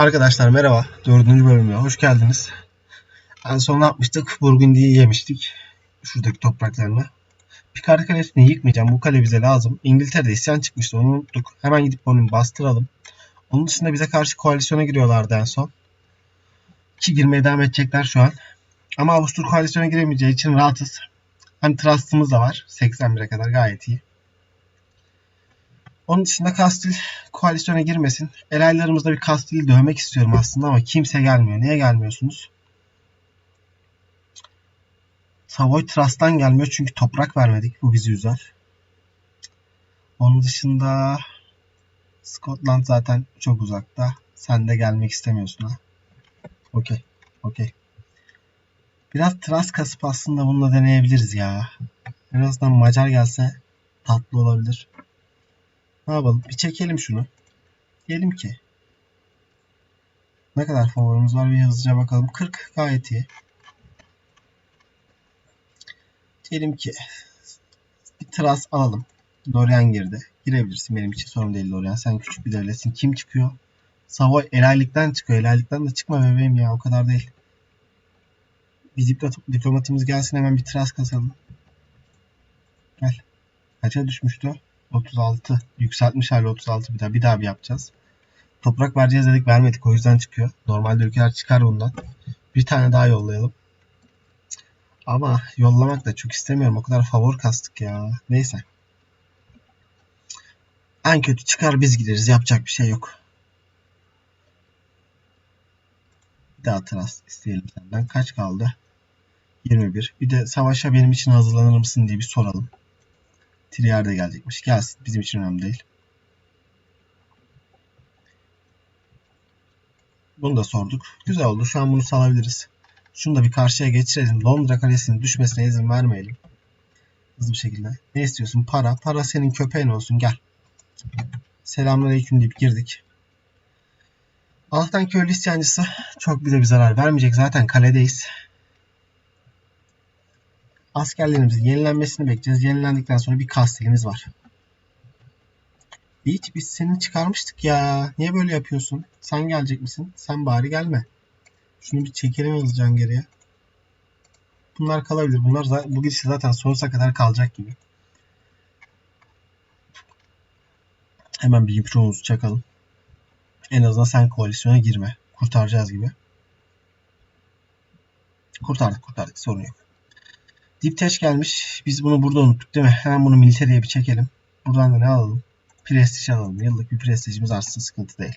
Arkadaşlar merhaba. Dördüncü bölümüne hoş geldiniz. En son ne yapmıştık? Burgundy'yi yemiştik. Şuradaki topraklarını. Picard Kalesi'ni yıkmayacağım. Bu kale bize lazım. İngiltere'de isyan çıkmıştı. Onu unuttuk. Hemen gidip onu bastıralım. Onun dışında bize karşı koalisyona giriyorlardı en son. Ki girmeye devam edecekler şu an. Ama Avusturya koalisyona giremeyeceği için rahatız. Hani Trust'ımız da var. 81'e kadar gayet iyi. Onun dışında Kastil koalisyona girmesin. Elaylarımızda bir Kastil'i dövmek istiyorum aslında ama kimse gelmiyor. Niye gelmiyorsunuz? Savoy Trust'tan gelmiyor çünkü toprak vermedik. Bu bizi üzer. Onun dışında Scotland zaten çok uzakta. Sen de gelmek istemiyorsun ha. Okey. Okey. Biraz Trust kasıp aslında bununla deneyebiliriz ya. En azından Macar gelse tatlı olabilir. Ne yapalım? Bir çekelim şunu. Diyelim ki ne kadar favorimiz var bir hızlıca bakalım. 40 gayet iyi. Diyelim ki bir tras alalım. Dorian girdi. Girebilirsin benim için sorun değil Dorian. Sen küçük bir devletsin. Kim çıkıyor? Savoy elaylıktan çıkıyor. Elaylıktan da çıkma bebeğim ya o kadar değil. Bir diplo- diplomatımız gelsin hemen bir tras kasalım. Gel. Kaça düşmüştü? 36. Yükseltmiş hali 36 bir daha. Bir daha bir yapacağız. Toprak vereceğiz dedik vermedik. O yüzden çıkıyor. Normalde ülkeler çıkar bundan. Bir tane daha yollayalım. Ama yollamak da çok istemiyorum. O kadar favor kastık ya. Neyse. En kötü çıkar biz gideriz. Yapacak bir şey yok. Bir daha trust isteyelim senden. Kaç kaldı? 21. Bir de savaşa benim için hazırlanır mısın diye bir soralım. Trier de gelecekmiş. Gelsin. Bizim için önemli değil. Bunu da sorduk. Güzel oldu. Şu an bunu salabiliriz. Şunu da bir karşıya geçirelim. Londra Kalesi'nin düşmesine izin vermeyelim. Hızlı bir şekilde. Ne istiyorsun? Para. Para senin köpeğin olsun. Gel. Selamünaleyküm deyip girdik. Alttan köylü isyancısı çok bize bir zarar vermeyecek. Zaten kaledeyiz. Askerlerimizin yenilenmesini bekleyeceğiz. Yenilendikten sonra bir kastilimiz var. Yiğit biz seni çıkarmıştık ya. Niye böyle yapıyorsun? Sen gelecek misin? Sen bari gelme. Şunu bir çekelim hızlıca geriye. Bunlar kalabilir. Bunlar za- bu gidişle zaten sonsuza kadar kalacak gibi. Hemen bir yıprağımızı çakalım. En azından sen koalisyona girme. Kurtaracağız gibi. Kurtardık kurtardık sorun yok. Dipteş gelmiş. Biz bunu burada unuttuk değil mi? Hemen bunu militariye bir çekelim. Buradan da ne alalım? Prestij alalım. Yıllık bir prestijimiz artsın sıkıntı değil.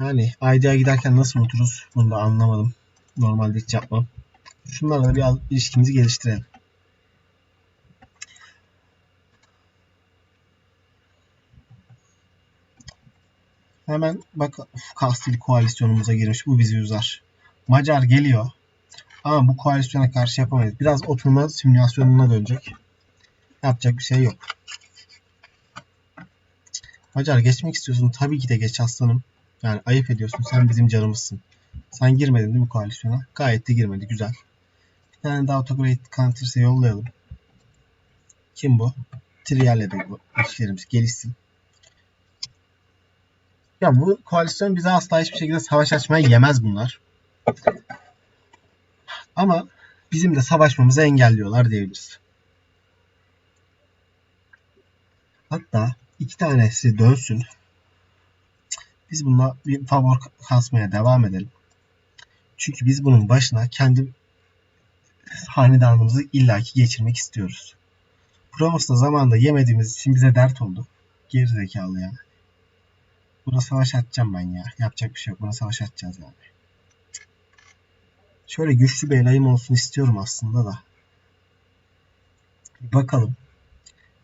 Yani ID'ye giderken nasıl unuturuz bunu da anlamadım. Normalde hiç yapmam. Şunlarla da bir ilişkimizi geliştirelim. Hemen bak Kastil koalisyonumuza girmiş. Bu bizi üzer. Macar geliyor. Ama bu koalisyona karşı yapamayız. Biraz oturma simülasyonuna dönecek. Yapacak bir şey yok. Macar geçmek istiyorsun. Tabii ki de geç aslanım. Yani ayıp ediyorsun. Sen bizim canımızsın. Sen girmedin değil mi koalisyona? Gayet de girmedi. Güzel. Bir tane daha autograde counters'e yollayalım. Kim bu? Trial'le de bu ilişkilerimiz gelişsin. Ya bu koalisyon bize asla hiçbir şekilde savaş açmaya yemez bunlar. Ama bizim de savaşmamızı engelliyorlar diyebiliriz. Hatta iki tanesi dönsün. Biz bununla bir favor kasmaya devam edelim. Çünkü biz bunun başına kendi hanedanımızı illaki geçirmek istiyoruz. Provos'ta zamanında yemediğimiz için bize dert oldu. Geri zekalı yani. Buna savaş açacağım ben ya. Yapacak bir şey yok. Buna savaş açacağız yani. Şöyle güçlü bir elayım olsun istiyorum aslında da. Bakalım.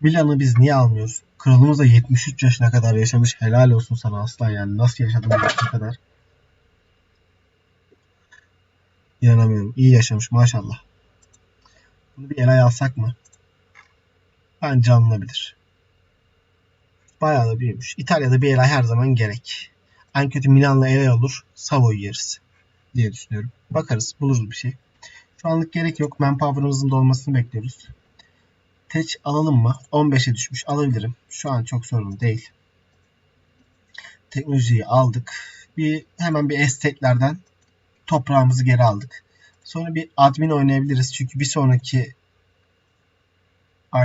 Milan'ı biz niye almıyoruz? Kralımız da 73 yaşına kadar yaşamış. Helal olsun sana aslan yani. Nasıl yaşadın bu kadar? İnanamıyorum. İyi yaşamış maşallah. Bunu bir elay alsak mı? Bence alınabilir. Bayağı da büyümüş. İtalya'da bir elay her zaman gerek. En kötü Milan'la elay olur. Savoy yeriz diye düşünüyorum. Bakarız. Buluruz bir şey. Şu anlık gerek yok. Manpower'ımızın dolmasını bekliyoruz. Teç alalım mı? 15'e düşmüş. Alabilirim. Şu an çok sorun değil. Teknolojiyi aldık. Bir hemen bir estate'lerden toprağımızı geri aldık. Sonra bir admin oynayabiliriz. Çünkü bir sonraki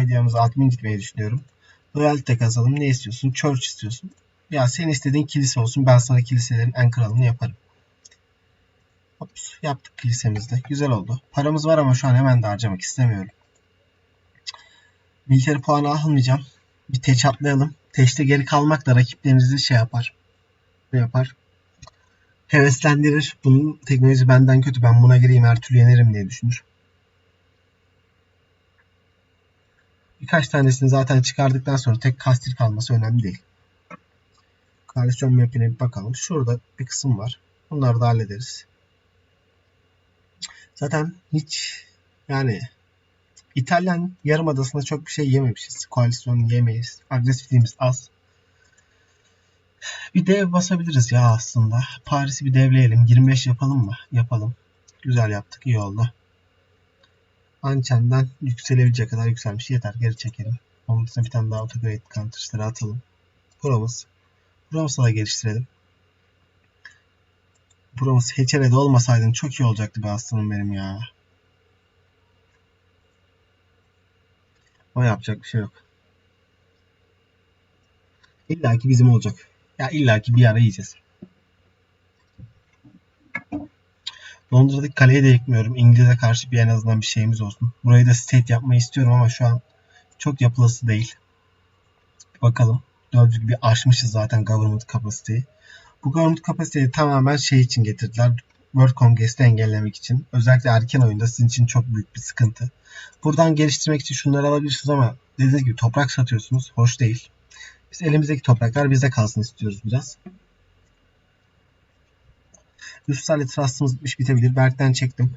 ideamıza admin gitmeyi düşünüyorum. Loyalty kazalım. Ne istiyorsun? Church istiyorsun. Ya senin istediğin kilise olsun. Ben sana kiliselerin en kralını yaparım. Ops, yaptık kilisemizde. Güzel oldu. Paramız var ama şu an hemen de harcamak istemiyorum. Military puanı almayacağım. Bir teç atlayalım. Teçte geri kalmak da rakiplerinizi şey yapar. Ne yapar? Heveslendirir. Bunun teknoloji benden kötü. Ben buna gireyim her türlü yenerim diye düşünür. Birkaç tanesini zaten çıkardıktan sonra tek kastir kalması önemli değil. Koalisyon map'ine bir bakalım. Şurada bir kısım var. Bunları da hallederiz. Zaten hiç yani İtalyan yarımadasında çok bir şey yememişiz. Koalisyon yemeyiz. Agresifliğimiz az. Bir dev basabiliriz ya aslında. Paris'i bir devleyelim. 25 yapalım mı? Yapalım. Güzel yaptık. iyi oldu. Anchen'den yükselebilecek kadar yükselmiş. Yeter. Geri çekelim. Onun dışında bir tane daha autograde counters'ları atalım. Promus. Promus'u da geliştirelim. Promus Hechere'de olmasaydın çok iyi olacaktı be aslanım benim ya. Ama yapacak bir şey yok. İlla ki bizim olacak. Ya illa ki bir ara yiyeceğiz. Londra'daki kaleyi de yıkmıyorum. İngiliz'e karşı bir en azından bir şeyimiz olsun. Burayı da state yapmayı istiyorum ama şu an çok yapılası değil. Bakalım. Gördüğünüz gibi aşmışız zaten government capacity. Bu government capacity'yi tamamen şey için getirdiler. World Congress'te engellemek için. Özellikle erken oyunda sizin için çok büyük bir sıkıntı. Buradan geliştirmek için şunları alabilirsiniz ama dediğiniz gibi toprak satıyorsunuz. Hoş değil. Biz elimizdeki topraklar bizde kalsın istiyoruz biraz. Yusuflarla trust'ımız bitmiş bitebilir. Berk'ten çektim.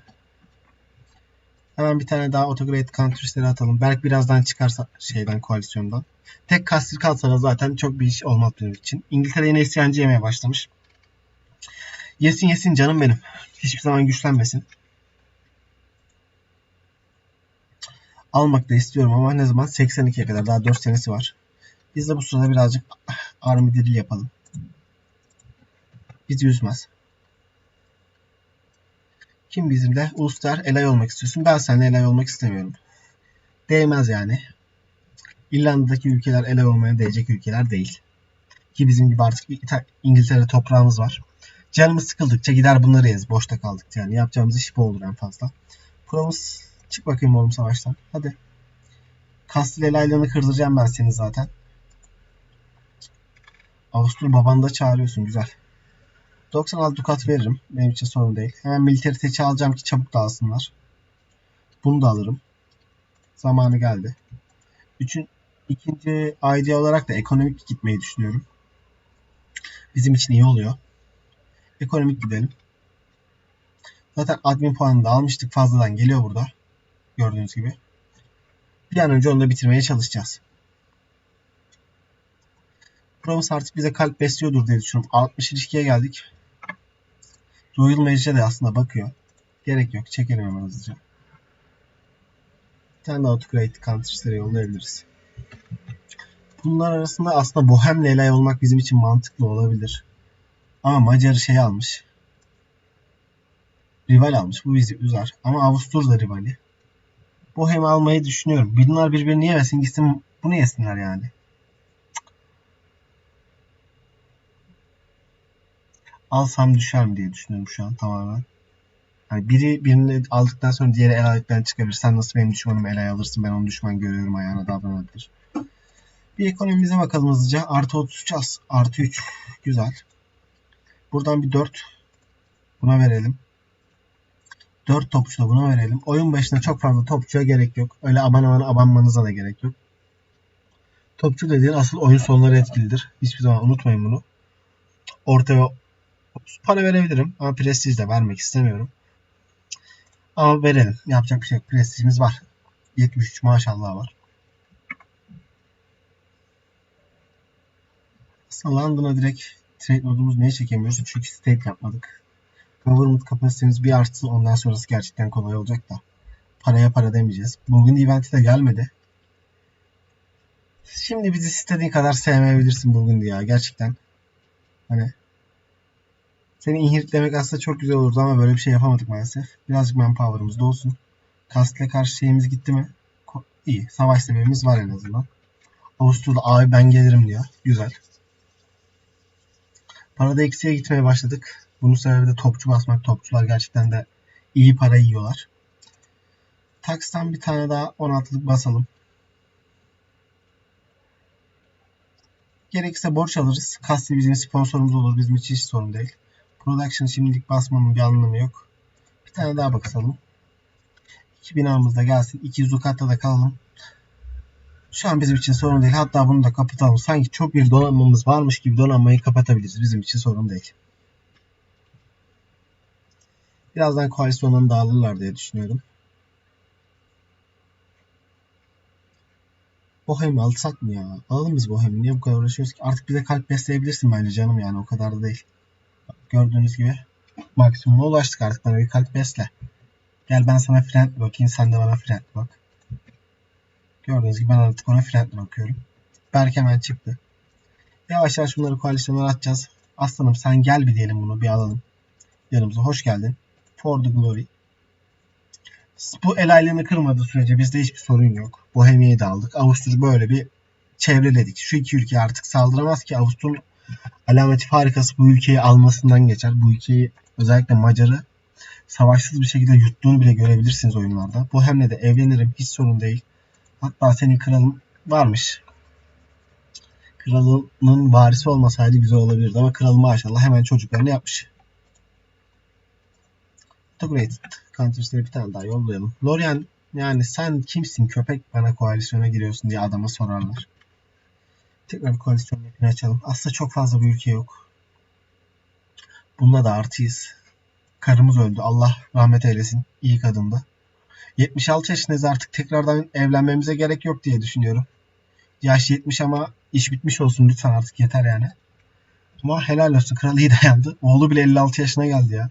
Hemen bir tane daha autograde counters'leri atalım. Berk birazdan çıkarsa şeyden koalisyondan. Tek kastir kalsa da zaten çok bir iş olmaz benim için. İngiltere yine isyancı yemeye başlamış. Yesin yesin canım benim. Hiçbir zaman güçlenmesin. Almak da istiyorum ama ne zaman? 82'ye kadar. Daha 4 senesi var. Biz de bu sırada birazcık army drill yapalım. Bizi üzmez. Kim bizimle? Ulster, Elay olmak istiyorsun. Ben seninle Elay olmak istemiyorum. Değmez yani. İrlanda'daki ülkeler Elay olmaya değecek ülkeler değil. Ki bizim gibi artık İngiltere toprağımız var. Canımız sıkıldıkça gider bunları yeriz. Boşta kaldık yani. Yapacağımız iş bu olur en fazla. Promus çık bakayım oğlum savaştan. Hadi. Kastil Elaylan'ı kırdıracağım ben seni zaten. Avustur babanı da çağırıyorsun. Güzel. 96 dukat veririm. Benim için sorun değil. Hemen militeri teçi alacağım ki çabuk dağılsınlar. Bunu da alırım. Zamanı geldi. Üçün, ikinci idea olarak da ekonomik gitmeyi düşünüyorum. Bizim için iyi oluyor. Ekonomik gidelim. Zaten admin puanını da almıştık. Fazladan geliyor burada. Gördüğünüz gibi. Bir an önce onu da bitirmeye çalışacağız. Provence artık bize kalp besliyordur diye düşünüyorum. 60 ilişkiye geldik. Royal Mage'e de aslında bakıyor. Gerek yok. Çekelim hemen hızlıca. Bir tane de autograde counters'ları yollayabiliriz. Bunlar arasında aslında Bohem'le elay olmak bizim için mantıklı olabilir. Ama Macar şey almış. Rival almış. Bu bizi üzer. Ama Avustur da rivali. Bohem almayı düşünüyorum. Bunlar birbirini yemesin gitsin bunu yesinler yani. Alsam düşer mi diye düşünüyorum şu an tamamen. Hani biri birini aldıktan sonra diğeri el aldıktan çıkabilir. Sen nasıl benim düşmanımı el alırsın ben onu düşman görüyorum ayağına davranabilir. Bir ekonomimize bakalım hızlıca. Artı 33 az. Artı 3. Güzel. Buradan bir 4. Buna verelim. 4 topçu da buna verelim. Oyun başında çok fazla topçuya gerek yok. Öyle aman aman abanmanıza da gerek yok. Topçu dediğin asıl oyun sonları etkilidir. Hiçbir zaman unutmayın bunu. Ortaya para verebilirim ama prestij de vermek istemiyorum. Ama verelim. Yapacak bir şey yok. Prestijimiz var. 73 maşallah var. Aslında London'a direkt trade modumuz niye çekemiyoruz? Çünkü state yapmadık. Government kapasitemiz bir artsın ondan sonrası gerçekten kolay olacak da. Paraya para demeyeceğiz. Bugün eventi de gelmedi. Şimdi bizi istediğin kadar sevmeyebilirsin bugün ya gerçekten. Hani seni inhiritlemek aslında çok güzel olurdu ama böyle bir şey yapamadık maalesef. Birazcık manpower'ımız da olsun. Kastile karşı şeyimiz gitti mi? Ko- İyi. Savaş sebebimiz var en azından. Avusturya abi ben gelirim diyor. Güzel. Parada eksiye gitmeye başladık. Bunun sebebi de topçu basmak. Topçular gerçekten de iyi para yiyorlar. Taks'tan bir tane daha 16'lık basalım. Gerekirse borç alırız. Kasti bizim sponsorumuz olur. Bizim için hiç sorun değil. Production şimdilik basmanın bir anlamı yok. Bir tane daha bakalım. 2 binamız da gelsin. 200 Ducat'ta kalalım. Şu an bizim için sorun değil. Hatta bunu da kapatalım. Sanki çok bir donanmamız varmış gibi donanmayı kapatabiliriz. Bizim için sorun değil. Birazdan koalisyondan dağılırlar diye düşünüyorum. Bohem'i alsak mı ya? Alalım biz Bohem'i. Niye bu kadar uğraşıyoruz ki? Artık bize kalp besleyebilirsin bence canım yani. O kadar da değil. Gördüğünüz gibi maksimuma ulaştık artık. Bana bir kalp besle. Gel ben sana friend bakayım. Sen de bana friend bak. Gördüğünüz gibi ben artık ona friend bakıyorum. Berk hemen çıktı. Yavaş yavaş bunları koalisyonlara atacağız. Aslanım sen gel bir diyelim bunu bir alalım. Yanımıza hoş geldin. For the glory. Bu el aylığını kırmadığı sürece bizde hiçbir sorun yok. Bohemia'yı da aldık. Avustur'u böyle bir çevreledik. Şu iki ülke artık saldıramaz ki Avustur'un alameti farikası bu ülkeyi almasından geçer. Bu ülkeyi özellikle Macar'ı savaşsız bir şekilde yuttuğunu bile görebilirsiniz oyunlarda. Bohem'le de evlenirim. Hiç sorun değil. Hatta senin kralın varmış. Kralının varisi olmasaydı güzel olabilirdi ama kralın maşallah hemen çocuklarını yapmış. Integrated Counters'e bir tane daha yollayalım. Lorien yani sen kimsin köpek bana koalisyona giriyorsun diye adama sorarlar. Tekrar bir koalisyon mapini açalım. Aslında çok fazla bir ülke yok. Bununla da artıyız. Karımız öldü. Allah rahmet eylesin. İyi kadındı. 76 yaşındayız artık tekrardan evlenmemize gerek yok diye düşünüyorum. Yaş 70 ama iş bitmiş olsun lütfen artık yeter yani. Ama helal olsun kral iyi dayandı. Oğlu bile 56 yaşına geldi ya.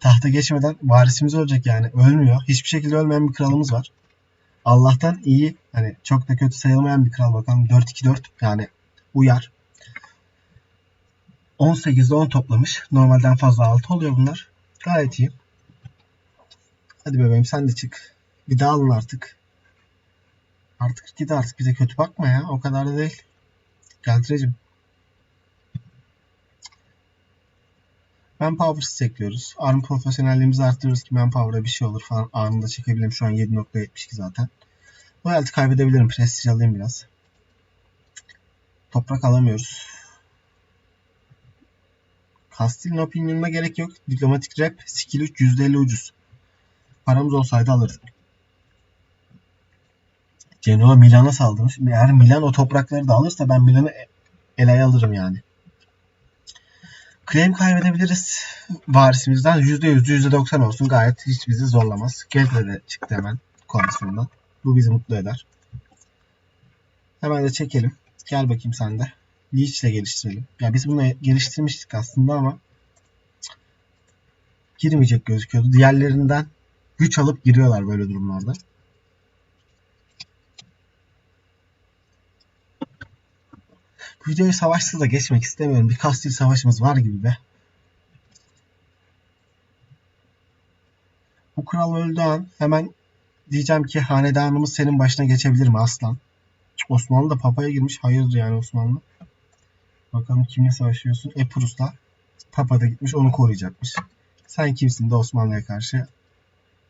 Tahta geçmeden varisimiz olacak yani. Ölmüyor. Hiçbir şekilde ölmeyen bir kralımız var. Allah'tan iyi. Hani çok da kötü sayılmayan bir kral bakalım. 4-2-4 yani uyar. 18'de 10 toplamış. Normalden fazla 6 oluyor bunlar. Gayet iyi. Hadi bebeğim sen de çık. Bir daha alın artık. Artık git artık bize kötü bakma ya. O kadar da değil. Gel Tirecim. Manpower'sız ekliyoruz. Arm profesyonelliğimizi arttırırız ki Manpower'a bir şey olur falan. Anında çekebilirim. Şu an 7.72 zaten. Loyalty kaybedebilirim. Prestige alayım biraz. Toprak alamıyoruz. Castil'in opinion'una gerek yok. Diplomatik rap skill 3 %50 ucuz. Paramız olsaydı alırdık. Genoa Milan'a saldırmış. Eğer Milan o toprakları da alırsa ben Milan'ı eleye alırım yani. Claim kaybedebiliriz varisimizden. %100, %90 olsun. Gayet hiç bizi zorlamaz. Gezle de çıktı hemen komisyondan. Bu bizi mutlu eder. Hemen de çekelim. Gel bakayım sen de. Leech ile geliştirelim. Ya biz bunu geliştirmiştik aslında ama girmeyecek gözüküyordu. Diğerlerinden güç alıp giriyorlar böyle durumlarda. Videoyu savaşsız da geçmek istemiyorum. Bir Kastil savaşımız var gibi be. Bu kral öldüğü an hemen diyeceğim ki hanedanımız senin başına geçebilir mi aslan? Osmanlı da papaya girmiş. Hayırdır yani Osmanlı. Bakalım kimle savaşıyorsun? Epirus'la. Papa da gitmiş onu koruyacakmış. Sen kimsin de Osmanlı'ya karşı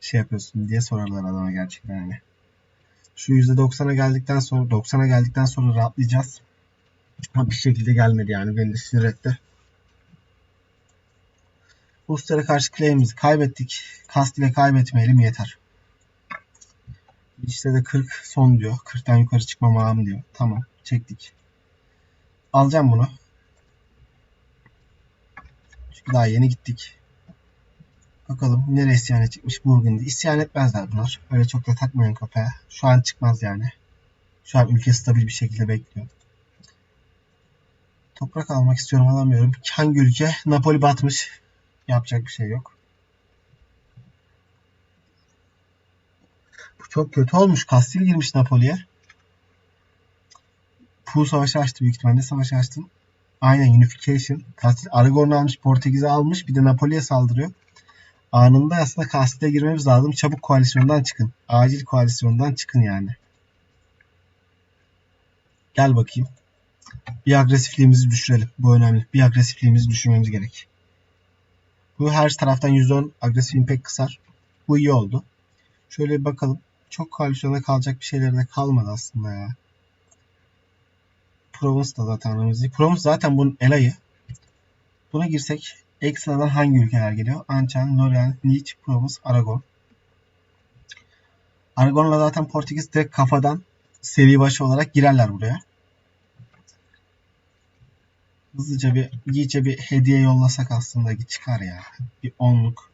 şey yapıyorsun diye sorarlar adama gerçekten yani. Şu %90'a geldikten sonra 90'a geldikten sonra rahatlayacağız. Bir şekilde gelmedi yani. Beni de sinir etti. Ruslara karşı claim'imizi kaybettik. Kast ile kaybetmeyelim yeter. İşte de 40 son diyor. 40'tan yukarı çıkmamam diyor. Tamam. Çektik. Alacağım bunu. Çünkü daha yeni gittik. Bakalım nereye isyan edecekmiş Burgundy. İsyan etmezler bunlar. Öyle çok da takmayın kafaya. Şu an çıkmaz yani. Şu an ülke stabil bir şekilde bekliyor. Toprak almak istiyorum alamıyorum. Hangi ülke? Napoli batmış. Yapacak bir şey yok. Bu çok kötü olmuş. Kastil girmiş Napoli'ye. Pu savaşı açtı büyük ihtimalle. Savaşı açtın. Aynen Unification. Kastil Aragorn'u almış, Portekiz'i almış. Bir de Napoli'ye saldırıyor. Anında aslında Kastil'e girmemiz lazım. Çabuk koalisyondan çıkın. Acil koalisyondan çıkın yani. Gel bakayım. Bir agresifliğimizi düşürelim. Bu önemli. Bir agresifliğimizi düşürmemiz gerek. Bu her taraftan %10 agresif impact kısar. Bu iyi oldu. Şöyle bir bakalım. Çok koalisyonda kalacak bir şeyler de kalmadı aslında ya. Provence da zaten önümüzde. Provence zaten bunun elayı. Buna girsek ekstradan hangi ülkeler geliyor? Anchan, Lorient, Nice, Provence, Aragon. Aragon'la zaten Portekiz direkt kafadan seri başı olarak girerler buraya. Hızlıca bir iyice bir hediye yollasak aslında çıkar ya. Bir onluk.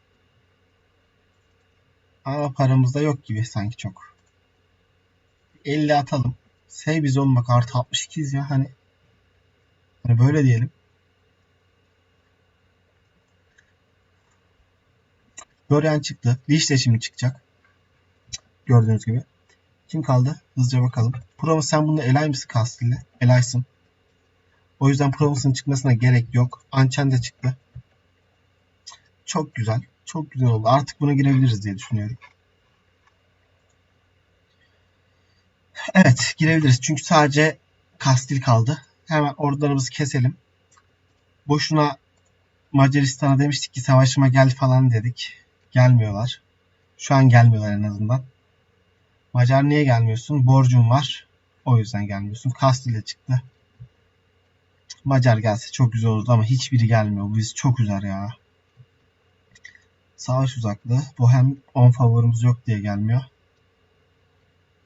Ama paramız da yok gibi sanki çok. 50 atalım. Say biz olmak artı 62'yiz ya hani. Hani böyle diyelim. Dorian çıktı. Lich de şimdi çıkacak. Gördüğünüz gibi. Kim kaldı? Hızlıca bakalım. Promus sen bunda elay mısın Kastil'le? Elaysın. O yüzden Promus'un çıkmasına gerek yok. Anchen de çıktı. Çok güzel. Çok güzel oldu. Artık buna girebiliriz diye düşünüyorum. Evet girebiliriz. Çünkü sadece Kastil kaldı. Hemen ordularımızı keselim. Boşuna Macaristan'a demiştik ki savaşıma gel falan dedik. Gelmiyorlar. Şu an gelmiyorlar en azından. Macar niye gelmiyorsun? Borcun var. O yüzden gelmiyorsun. Kastil'e çıktı. Macar gelse çok güzel olurdu ama hiçbiri gelmiyor. Bu bizi çok üzer ya. Savaş uzaklığı. Bu hem 10 favorimiz yok diye gelmiyor.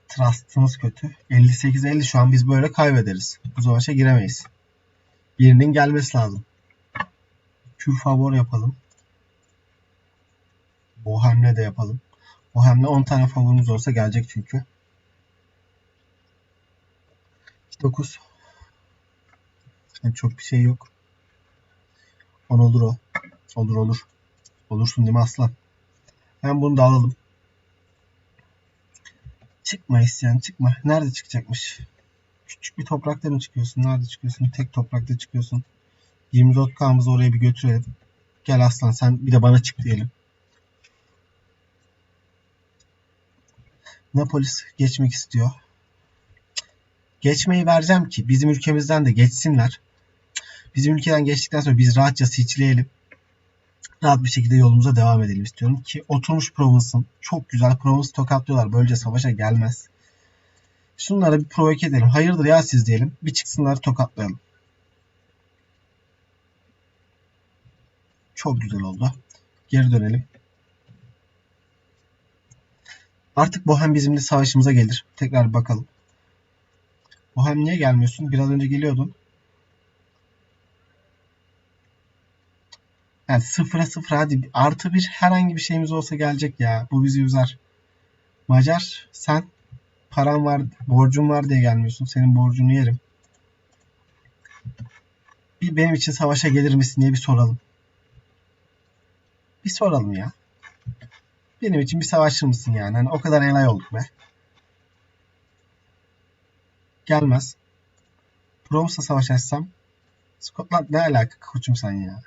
Trust'ımız kötü. 58-50 şu an biz böyle kaybederiz. Bu savaşa giremeyiz. Birinin gelmesi lazım. Kür favor yapalım. Bohem'le de yapalım. Bohem'le 10 tane favorimiz olsa gelecek çünkü. 9. Yani çok bir şey yok. 10 olur o. Olur olur. Olursun değil mi aslan? Hem bunu da alalım. Çıkma isyan çıkma. Nerede çıkacakmış? Küçük bir toprakta mı çıkıyorsun? Nerede çıkıyorsun? Tek toprakta çıkıyorsun. 24 K'mızı oraya bir götürelim. Gel aslan sen bir de bana çık diyelim. Napolis geçmek istiyor. Geçmeyi vereceğim ki bizim ülkemizden de geçsinler. Bizim ülkeden geçtikten sonra biz rahatça seçileyelim. Rahat bir şekilde yolumuza devam edelim istiyorum ki oturmuş Provence'ın çok güzel Provence tokatlıyorlar. Böylece savaşa gelmez. Şunları bir provoke edelim. Hayırdır ya siz diyelim. Bir çıksınlar tokatlayalım. Çok güzel oldu. Geri dönelim. Artık Bohem bizimle savaşımıza gelir. Tekrar bakalım. Bohem niye gelmiyorsun? Biraz önce geliyordun. Yani sıfıra sıfır hadi artı bir herhangi bir şeyimiz olsa gelecek ya. Bu bizi üzer. Macar sen paran var, borcun var diye gelmiyorsun. Senin borcunu yerim. Bir benim için savaşa gelir misin diye bir soralım. Bir soralım ya. Benim için bir savaşçı mısın yani? Hani o kadar elay olduk be. Gelmez. Promos'la savaş açsam Scotland ne alaka koçum sen ya?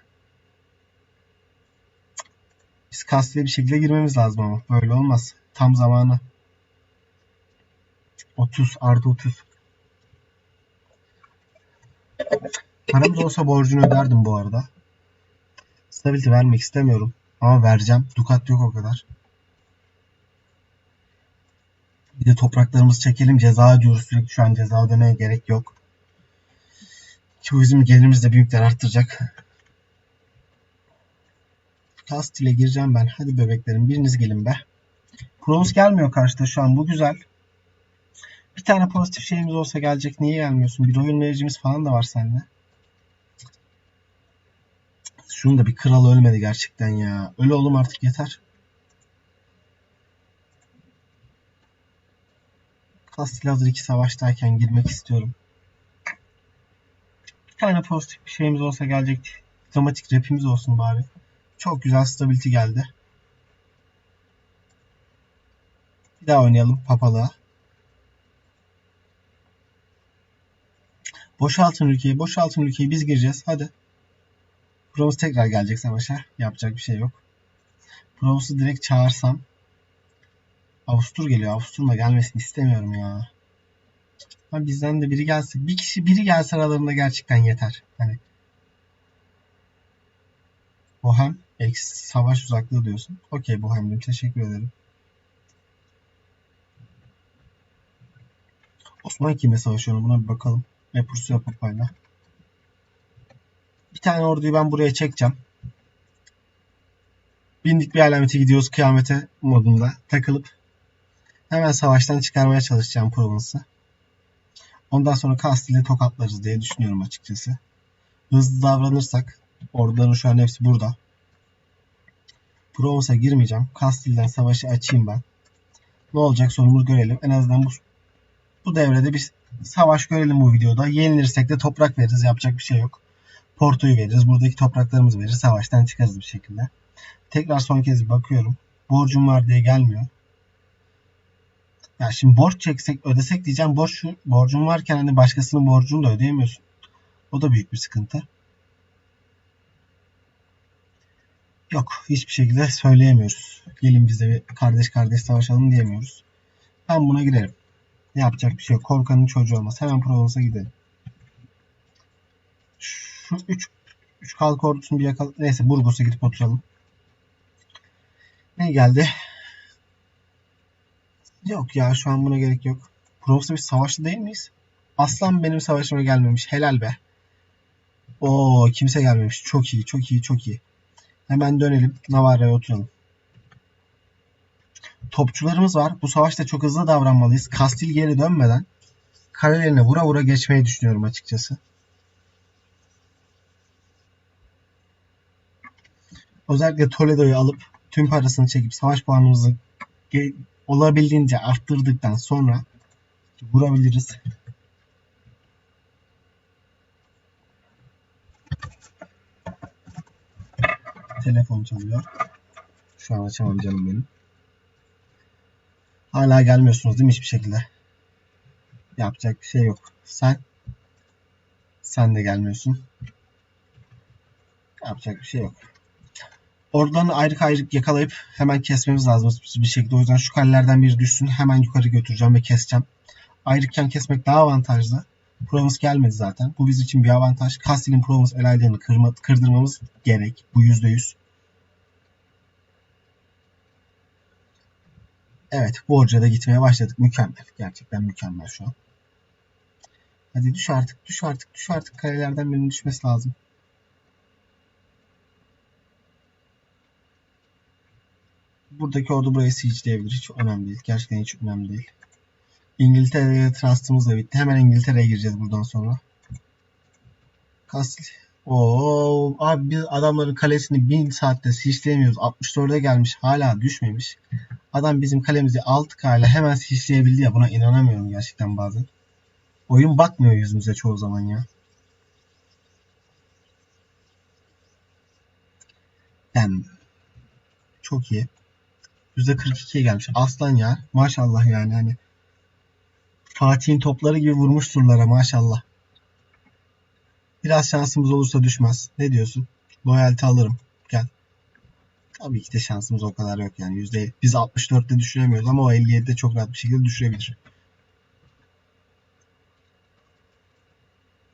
Biz kasteye bir şekilde girmemiz lazım ama. Böyle olmaz. Tam zamanı. 30 artı 30. Paramız olsa borcunu öderdim bu arada. Stability vermek istemiyorum. Ama vereceğim. Dukat yok o kadar. Bir de topraklarımızı çekelim. Ceza ödüyoruz sürekli. Şu an ceza ödemeye gerek yok. Ki bu bizim gelirimizi de bir miktar arttıracak. Cast ile gireceğim ben. Hadi bebeklerim biriniz gelin be. Pros gelmiyor karşıda şu an. Bu güzel. Bir tane pozitif şeyimiz olsa gelecek. Niye gelmiyorsun? Bir oyun vericimiz falan da var sende. Şunu da bir kral ölmedi gerçekten ya. Öyle oğlum artık yeter. Kastil hazır iki savaştayken girmek istiyorum. Bir tane pozitif bir şeyimiz olsa gelecekti. Dramatik rapimiz olsun bari. Çok güzel stability geldi. Bir daha oynayalım papalığa. Boşaltın ülkeyi, boşaltın ülkeyi biz gireceğiz. Hadi. Provence tekrar gelecek savaşa. Yapacak bir şey yok. Provence'ı direkt çağırsam. Avustur geliyor. Avustur'un da gelmesini istemiyorum ya. Ha bizden de biri gelse. Bir kişi biri gelse aralarında gerçekten yeter. Hani Bohem eksi savaş uzaklığı diyorsun. Okey Bohem'cim teşekkür ederim. Osman kimle savaşıyor buna bir bakalım. Ne Prusya papayla. Bir tane orduyu ben buraya çekeceğim. Bindik bir alamete gidiyoruz kıyamete modunda takılıp hemen savaştan çıkarmaya çalışacağım Provence'ı. Ondan sonra Kastil'i tokatlarız diye düşünüyorum açıkçası. Hızlı davranırsak orduların şu an hepsi burada. Provence'a girmeyeceğim. Kastil'den savaşı açayım ben. Ne olacak sonumuz görelim. En azından bu bu devrede bir savaş görelim bu videoda. Yenilirsek de toprak veririz. Yapacak bir şey yok. Porto'yu veririz. Buradaki topraklarımızı veririz. Savaştan çıkarız bir şekilde. Tekrar son kez bakıyorum. Borcum var diye gelmiyor. Ya şimdi borç çeksek ödesek diyeceğim. Borç borcun varken hani başkasının borcunu da ödeyemiyorsun. O da büyük bir sıkıntı. Yok. Hiçbir şekilde söyleyemiyoruz. Gelin biz de bir kardeş kardeş savaşalım diyemiyoruz. Ben buna girerim. Yapacak bir şey yok. Korkanın çocuğu olmaz. Hemen Provence'a gidelim. Şu 3 3 kalk ordusunu bir yakal... Neyse Burgos'a gidip oturalım. Ne geldi? Yok ya şu an buna gerek yok. Provence'da bir savaşta değil miyiz? Aslan benim savaşıma gelmemiş. Helal be. Oo kimse gelmemiş. Çok iyi, çok iyi, çok iyi. Hemen dönelim. Navarra'ya oturalım. Topçularımız var. Bu savaşta çok hızlı davranmalıyız. Kastil geri dönmeden kalelerine vura vura geçmeyi düşünüyorum açıkçası. Özellikle Toledo'yu alıp tüm parasını çekip savaş puanımızı olabildiğince arttırdıktan sonra vurabiliriz. Telefon çalıyor. Şu an açamam canım benim. Hala gelmiyorsunuz değil mi hiçbir şekilde? Yapacak bir şey yok. Sen sen de gelmiyorsun. Yapacak bir şey yok. Oradan ayrı ayrı yakalayıp hemen kesmemiz lazım bir şekilde. O yüzden şu kalelerden biri düşsün. Hemen yukarı götüreceğim ve keseceğim. Ayrıken kesmek daha avantajlı. Provence gelmedi zaten. Bu bizim için bir avantaj. Castil'in Provence elaylarını kırma, kırdırmamız gerek. Bu %100. Evet. Borca da gitmeye başladık. Mükemmel. Gerçekten mükemmel şu an. Hadi düş artık. Düş artık. Düş artık. Kalelerden birinin düşmesi lazım. Buradaki ordu burayı siege'leyebilir. Hiç önemli değil. Gerçekten hiç önemli değil. İngiltere'ye trust'ımız da bitti. Hemen İngiltere'ye gireceğiz buradan sonra. Kastil. Oo, abi biz adamların kalesini 1000 saatte siege'leyemiyoruz. 64'e gelmiş. Hala düşmemiş. Adam bizim kalemizi 6K ile hemen siege'leyebildi ya. Buna inanamıyorum gerçekten bazen. Oyun bakmıyor yüzümüze çoğu zaman ya. Ben çok iyi. %42'ye gelmiş. Aslan ya. Maşallah yani hani. Fatih'in topları gibi vurmuş turlara maşallah. Biraz şansımız olursa düşmez. Ne diyorsun? Loyalty alırım. Gel. Tabii ki de şansımız o kadar yok yani. Yüzde biz 64'te düşüremiyoruz ama o 57'de çok rahat bir şekilde düşürebilir.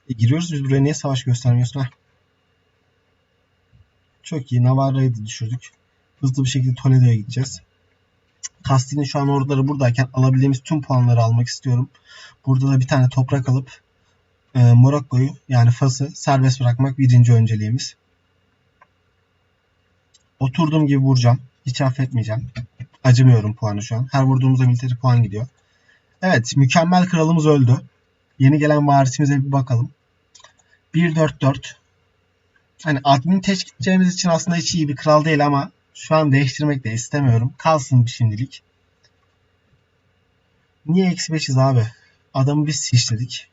E, giriyoruz biz buraya niye savaş göstermiyorsun ha? Çok iyi. Navarra'yı da düşürdük. Hızlı bir şekilde Toledo'ya gideceğiz. Kastil'in şu an orduları buradayken alabildiğimiz tüm puanları almak istiyorum. Burada da bir tane toprak alıp e, Morokko'yu yani Fas'ı serbest bırakmak birinci önceliğimiz. Oturduğum gibi vuracağım. Hiç affetmeyeceğim. Acımıyorum puanı şu an. Her vurduğumuzda militeri puan gidiyor. Evet mükemmel kralımız öldü. Yeni gelen varisimize bir bakalım. 1-4-4. Hani admin teşkil gideceğimiz için aslında hiç iyi bir kral değil ama şu an değiştirmek de istemiyorum. Kalsın şimdilik. Niye eksi 5'iz abi? Adamı biz işledik.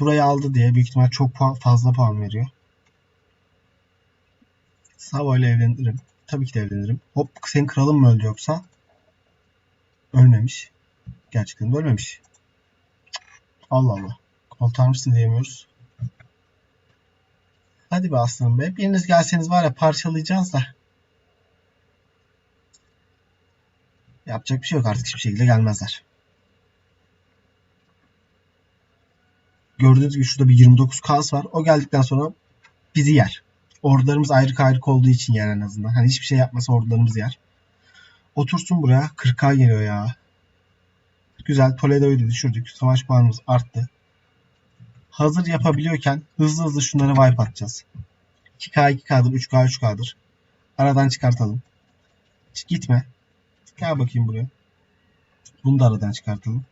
Burayı aldı diye büyük ihtimal çok fazla puan veriyor. Savo ile evlenirim. Tabii ki de evlenirim. Hop senin kralın mı öldü yoksa? Ölmemiş. Gerçekten de ölmemiş. Allah Allah. Koltuğar mısın diyemiyoruz. Hadi be aslanım be. Biriniz gelseniz var ya parçalayacağız da. Yapacak bir şey yok artık hiçbir şekilde gelmezler. Gördüğünüz gibi şurada bir 29 kas var. O geldikten sonra bizi yer. Ordularımız ayrı ayrı olduğu için yer en azından. Hani hiçbir şey yapmasa ordularımız yer. Otursun buraya. 40k geliyor ya. Güzel. Toledo'yu da düşürdük. Savaş puanımız arttı. Hazır yapabiliyorken hızlı hızlı şunları wipe atacağız. 2k 2k'dır. 3k 3k'dır. Aradan çıkartalım. Hiç gitme. Gel bakayım buraya. Bunu da aradan çıkartalım.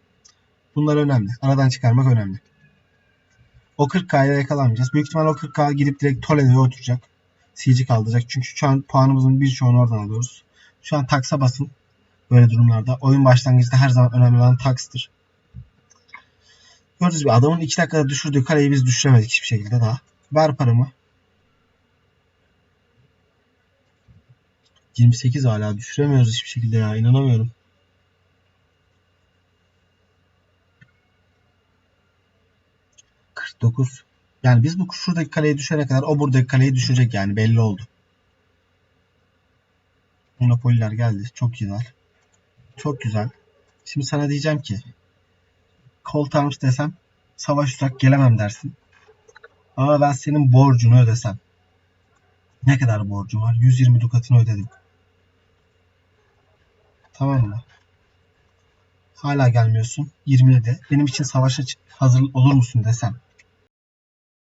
Bunlar önemli. Aradan çıkarmak önemli. O 40K'ya yakalanmayacağız. Büyük ihtimal o 40K gidip direkt Toledo'ya oturacak. Siege'i kaldıracak. Çünkü şu an puanımızın birçoğunu oradan alıyoruz. Şu an taksa basın. Böyle durumlarda. Oyun başlangıçta her zaman önemli olan takstır. Gördüğünüz gibi adamın 2 dakikada düşürdüğü kaleyi biz düşüremedik hiçbir şekilde daha. Ver paramı. 28 hala düşüremiyoruz hiçbir şekilde ya. inanamıyorum. dokuz. Yani biz bu şuradaki kaleyi düşene kadar o buradaki kaleyi düşecek yani belli oldu. Monopoliler geldi. Çok güzel. Çok güzel. Şimdi sana diyeceğim ki Colt Arms desem savaş uçak gelemem dersin. Ama ben senin borcunu ödesem. Ne kadar borcum var? 120 dukatını ödedim. Tamam mı? Hala gelmiyorsun. 27. Benim için savaşa hazır olur musun desem.